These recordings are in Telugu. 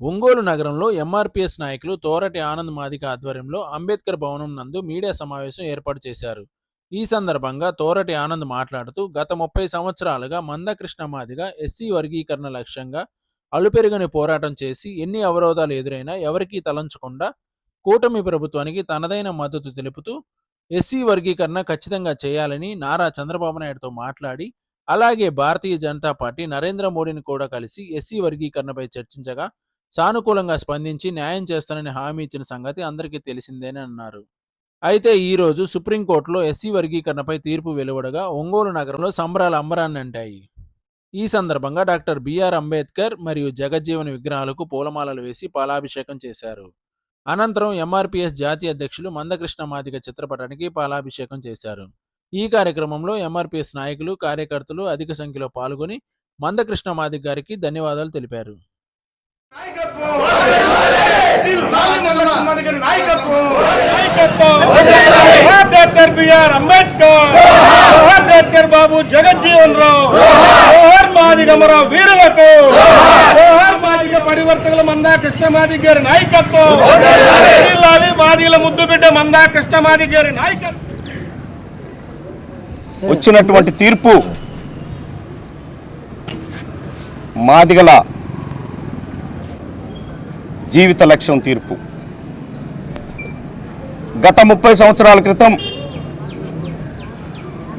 ఒంగోలు నగరంలో ఎంఆర్పీఎస్ నాయకులు తోరటి ఆనంద్ మాదిక ఆధ్వర్యంలో అంబేద్కర్ భవనం నందు మీడియా సమావేశం ఏర్పాటు చేశారు. ఈ సందర్భంగా తోరటి ఆనంద్ మాట్లాడుతూ గత ముప్పై సంవత్సరాలుగా మందకృష్ణ మాదిగ ఎస్సీ వర్గీకరణ లక్ష్యంగా అలుపెరుగని పోరాటం చేసి ఎన్ని అవరోధాలు ఎదురైనా ఎవరికీ తలంచకుండా కూటమి ప్రభుత్వానికి తనదైన మద్దతు తెలుపుతూ ఎస్సీ వర్గీకరణ ఖచ్చితంగా చేయాలని నారా చంద్రబాబు నాయుడుతో మాట్లాడి అలాగే భారతీయ జనతా పార్టీ నరేంద్ర మోడీని కూడా కలిసి ఎస్సీ వర్గీకరణపై చర్చించగా సానుకూలంగా స్పందించి న్యాయం చేస్తానని హామీ ఇచ్చిన సంగతి అందరికీ తెలిసిందేనని అన్నారు. అయితే ఈరోజు సుప్రీంకోర్టులో ఎస్సీ వర్గీకరణపై తీర్పు వెలువడగా ఒంగోలు నగరంలో సంబరాల అంబరాన్ని అంటాయి ఈ సందర్భంగా డాక్టర్ బిఆర్ అంబేద్కర్ మరియు జగజ్జీవన్ విగ్రహాలకు పూలమాలలు వేసి పాలాభిషేకం చేశారు. అనంతరం ఎంఆర్పిఎస్ జాతీయ అధ్యక్షులు మందకృష్ణ మాదిగ చిత్రపటానికి పాలాభిషేకం చేశారు. ఈ కార్యక్రమంలో ఎంఆర్పిఎస్ నాయకులు కార్యకర్తలు అధిక సంఖ్యలో పాల్గొని మందకృష్ణ మాదిక గారికి ధన్యవాదాలు తెలిపారు. B R Ambedkar! Doctor Babu Jagjivan Rao! వీరులకు! మాదిగ పరివర్తకుల మందా కృష్ణమాది గారి నాయకత్వం! జిల్లాలి మాదిగల ముద్దు బిడ్డ మందా కృష్ణమాది గారి నాయకత్వం! వచ్చినటువంటి తీర్పు మాదిగల జీవిత లక్ష్యం తీర్పు. గత ముప్పై సంవత్సరాల క్రితం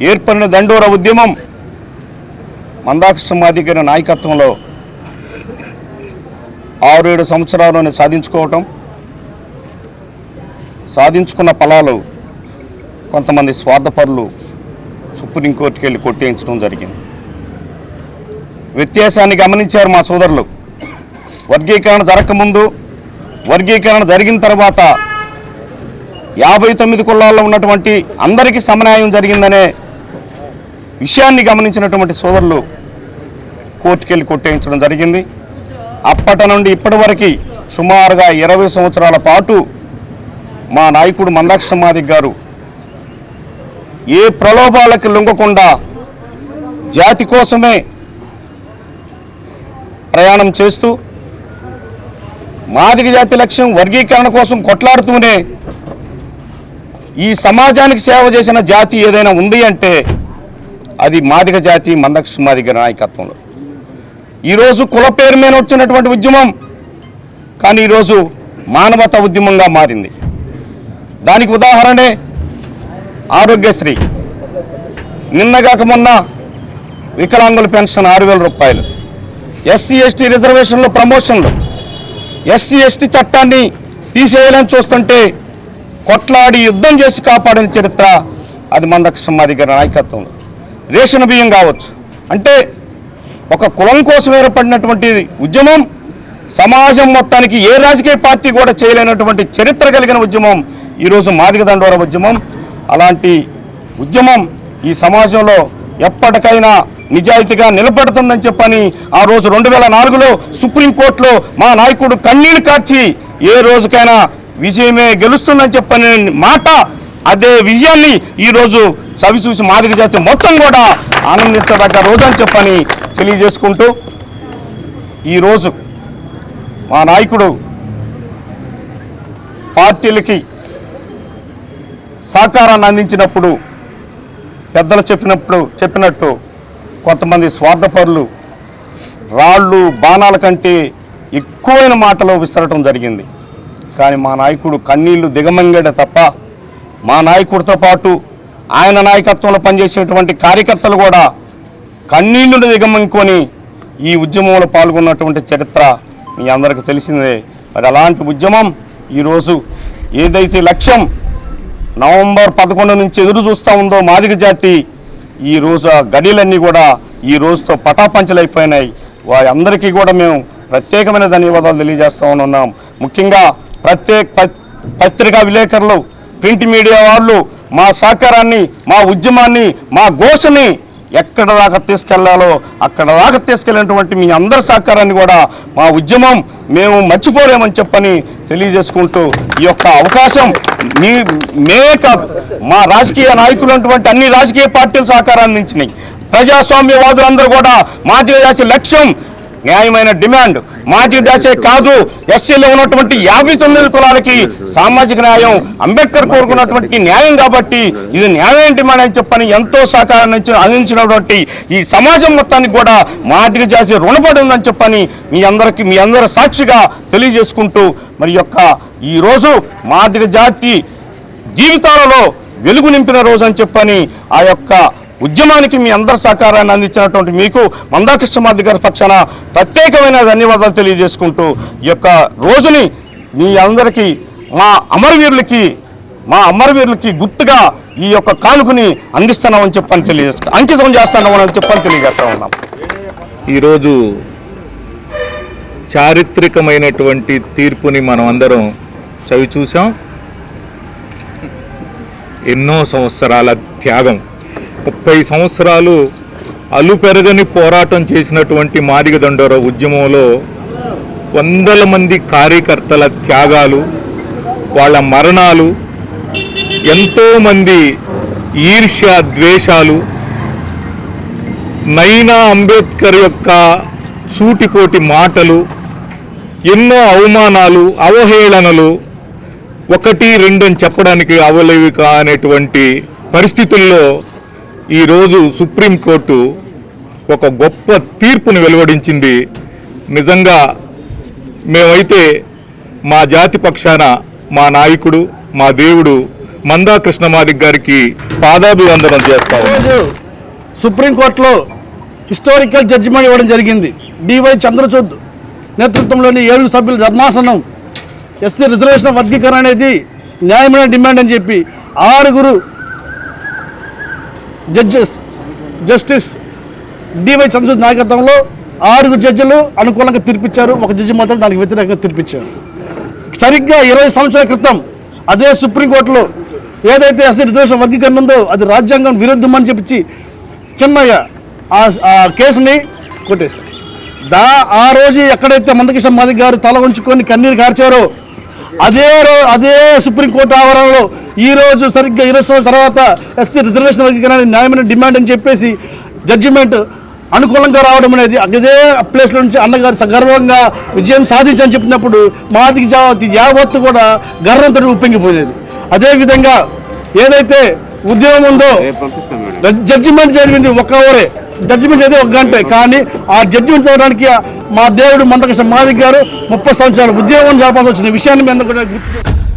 ఏర్పడిన దండోర ఉద్యమం మందాకృష్ణ మాదిగల నాయకత్వంలో ఆరు ఏడు సంవత్సరాలను సాధించుకోవటం సాధించుకున్న ఫలాలు కొంతమంది స్వార్థపరులు సుప్రీంకోర్టుకి వెళ్ళి కొట్టేయించడం జరిగింది. వ్యత్యాసాన్ని గమనించారు మా సోదరులు. వర్గీకరణ జరగకముందు వర్గీకరణ జరిగిన తర్వాత యాభై తొమ్మిది కులాల్లో ఉన్నటువంటి అందరికీ సమన్యాయం జరిగిందనే విషయాన్ని గమనించినటువంటి సోదరులు కోర్టుకెళ్ళి కొట్టేయించడం జరిగింది. అప్పటి నుండి ఇప్పటి వరకు సుమారుగా ఇరవై సంవత్సరాల పాటు మా నాయకుడు మందాక్ష మాదిక్ గారు ఏ ప్రలోభాలకు లొంగకుండా జాతి కోసమే ప్రయాణం చేస్తూ మాదిగ జాతి లక్ష్యం వర్గీకరణ కోసం కొట్లాడుతూనే ఈ సమాజానికి సేవ చేసిన జాతి ఏదైనా ఉంది అంటే అది మాదిగ జాతి మందక్ష మాదిగ నాయకత్వంలో. ఈరోజు కుల పేరు మీద వచ్చినటువంటి ఉద్యమం కానీ ఈరోజు మానవత ఉద్యమంగా మారింది. దానికి ఉదాహరణే ఆరోగ్యశ్రీ. నిన్నగాక మొన్న వికలాంగుల పెన్షన్ ఆరు వేల రూపాయలు. ఎస్సీ ఎస్టీ రిజర్వేషన్లో ప్రమోషన్లు. ఎస్సీ ఎస్టీ చట్టాన్ని తీసేయాలని చూస్తుంటే కొట్లాడి యుద్ధం చేసి కాపాడిన చరిత్ర అది మందకృష్ణ గారి నాయకత్వంలో రేషన్ బియ్యం కావచ్చు. అంటే ఒక కులం కోసం ఏర్పడినటువంటి ఉద్యమం సమాజం మొత్తానికి ఏ రాజకీయ పార్టీ కూడా చేయలేనటువంటి చరిత్ర కలిగిన ఉద్యమం ఈరోజు మాదిగ దండోర ఉద్యమం. అలాంటి ఉద్యమం ఈ సమాజంలో ఎప్పటికైనా నిజాయితీగా నిలబడుతుందని చెప్పని ఆ రోజు రెండు వేల నాలుగులో సుప్రీంకోర్టులో మా నాయకుడు కన్నీళ్ళు కార్చి ఏ రోజుకైనా విజయమే గెలుస్తుందని చెప్పని మాట అదే విజయాన్ని ఈరోజు చవి చూసి మాదిక జాతి మొత్తం కూడా ఆనందించదగ్గ రోజు అని చెప్పని తెలియజేసుకుంటూ ఈరోజు మా నాయకుడు పార్టీలకి సహకారాన్ని అందించినప్పుడు పెద్దలు చెప్పినప్పుడు చెప్పినట్టు కొంతమంది స్వార్థపరులు రాళ్ళు బాణాల కంటే ఎక్కువైన మాటలు విసరటం జరిగింది. కానీ మా నాయకుడు కన్నీళ్ళు దిగమంగాడే తప్ప మా నాయకుడితో పాటు ఆయన నాయకత్వంలో పనిచేసేటువంటి కార్యకర్తలు కూడా కన్నీళ్ళను దిగమంకొని ఈ ఉద్యమంలో పాల్గొన్నటువంటి చరిత్ర మీ అందరికీ తెలిసిందే. మరి అలాంటి ఉద్యమం ఈరోజు ఏదైతే లక్ష్యం నవంబర్ పదకొండు నుంచి ఎదురు చూస్తూ ఉందో మాదిక జాతి ఈ రోజు గడిలన్నీ కూడా ఈ రోజుతో పటాపంచలైపోయినాయి. వారందరికీ కూడా మేము ప్రత్యేకమైన ధన్యవాదాలు తెలియజేస్తా ఉన్నాం. ముఖ్యంగా ప్రత్యేక పత్రికా విలేకరులు ప్రింట్ మీడియా వాళ్ళు మా సహకారాన్ని మా ఉద్యమాన్ని మా ఘోషని ఎక్కడ దాకా తీసుకెళ్ళాలో అక్కడ దాకా తీసుకెళ్ళినటువంటి మీ అందరి సహకారాన్ని కూడా మా ఉద్యమం మేము మర్చిపోలేమని చెప్పని తెలియజేసుకుంటూ ఈ యొక్క అవకాశం మీ మేమే కాదు మా రాజకీయ నాయకులు అటువంటి అన్ని రాజకీయ పార్టీలు సహకారాన్ని అందించినాయి. ప్రజాస్వామ్యవాదులందరూ కూడా మా జాతి లక్ష్యం న్యాయమైన డిమాండ్ మాజీ దాసే కాదు. ఎస్సీలో ఉన్నటువంటి యాభై తొమ్మిది కులాలకి సామాజిక న్యాయం అంబేద్కర్ కోరుకున్నటువంటి న్యాయం కాబట్టి ఇది న్యాయమైన డిమాండ్ అని చెప్పని ఎంతో సహకారం అందించినటువంటి ఈ సమాజం మొత్తానికి కూడా మాదిరి జాతి రుణపడి ఉందని చెప్పని మీ అందరికి మీ అందరి సాక్షిగా తెలియజేసుకుంటూ మరి యొక్క ఈ రోజు మాదిగ జాతి జీవితాలలో వెలుగు నింపిన రోజు అని చెప్పని ఆ యొక్క ఉద్యమానికి మీ అందరి సహకారాన్ని అందించినటువంటి మీకు మందాకృష్ణమాది గారి పక్షాన ప్రత్యేకమైన ధన్యవాదాలు తెలియజేసుకుంటూ ఈ యొక్క రోజుని మీ అందరికీ మా అమరవీరులకి మా అమరవీరులకి గుర్తుగా ఈ యొక్క కానుకని అందిస్తున్నామని చెప్పని తెలియజేస్తాం అంకితం చేస్తున్నామని చెప్పని తెలియజేస్తా ఉన్నాం. ఈరోజు చారిత్రకమైనటువంటి తీర్పుని మనం అందరం చవి చూసాం ఎన్నో సంవత్సరాల త్యాగం. ముప్పై సంవత్సరాలు అలుపెరగని పోరాటం చేసినటువంటి మాదిగదండోర ఉద్యమంలో వందల మంది కార్యకర్తల త్యాగాలు వాళ్ళ మరణాలు ఎంతోమంది ఈర్ష్య ద్వేషాలు నైనా అంబేద్కర్ యొక్క సూటిపోటి మాటలు ఎన్నో అవమానాలు అవహేళనలు ఒకటి రెండు అని చెప్పడానికి అవలేవిక అనేటువంటి పరిస్థితుల్లో ఈరోజు సుప్రీంకోర్టు ఒక గొప్ప తీర్పును వెలువడించింది. నిజంగా మేమైతే మా జాతి పక్షాన మా నాయకుడు మా దేవుడు మందా కృష్ణమాదిక్ గారికి పాదాభివందనం చేస్తాం సుప్రీంకోర్టులో హిస్టారికల్ జడ్జిమెంట్ ఇవ్వడం జరిగింది. డివై చంద్రచూడ్ నేతృత్వంలోని ఏడుగురు సభ్యుల ధర్మాసనం ఎస్సీ రిజర్వేషన్ వర్గీకరణ అనేది న్యాయమైన డిమాండ్ అని చెప్పి ఆరుగురు జడ్జెస్ జస్టిస్ డివై చంద్రచూడ్ నాయకత్వంలో ఆరుగు జడ్జిలు అనుకూలంగా తీర్పిచ్చారు. ఒక జడ్జి మాత్రం దానికి వ్యతిరేకంగా తీర్పిచ్చారు. సరిగ్గా ఇరవై సంవత్సరాల క్రితం అదే సుప్రీంకోర్టులో ఏదైతే ఎస్సీ రిజర్వేషన్ వర్గీకరణ ఉందో అది రాజ్యాంగం విరుద్ధం అని చెప్పి చిన్నయ్య ఆ ఆ కేసుని కొట్టేశారు. దా ఆ రోజు ఎక్కడైతే మందకృష్ణ మాదిక్ గారు తల ఉంచుకొని కన్నీరు కార్చారో అదే రో అదే సుప్రీంకోర్టు ఆవరణలో ఈ రోజు సరిగ్గా ఇరవై సంవత్సరాల తర్వాత ఎస్సీ రిజర్వేషన్ వర్గీకరణ న్యాయమైన డిమాండ్ అని చెప్పేసి జడ్జిమెంట్ అనుకూలంగా రావడం అనేది అదే ప్లేస్లో నుంచి అన్నగారు సగర్వంగా విజయం సాధించని చెప్పినప్పుడు మాదికి జాతి యావత్తు కూడా గర్వంతో ఉప్పొంగిపోయేది. అదేవిధంగా ఏదైతే ఉద్యోగం ఉందో జడ్జిమెంట్ చదివింది ఒక అవరే జడ్జిమెంట్ అయితే ఒక గంటే. కానీ ఆ జడ్జిమెంట్ చదవడానికి మా దేవుడు మందకృష్ణ మాదిక్ గారు ముప్పై సంవత్సరాలు ఉద్యోగం జరపాల్సి వచ్చిన విషయాన్ని మేము కూడా గుర్తు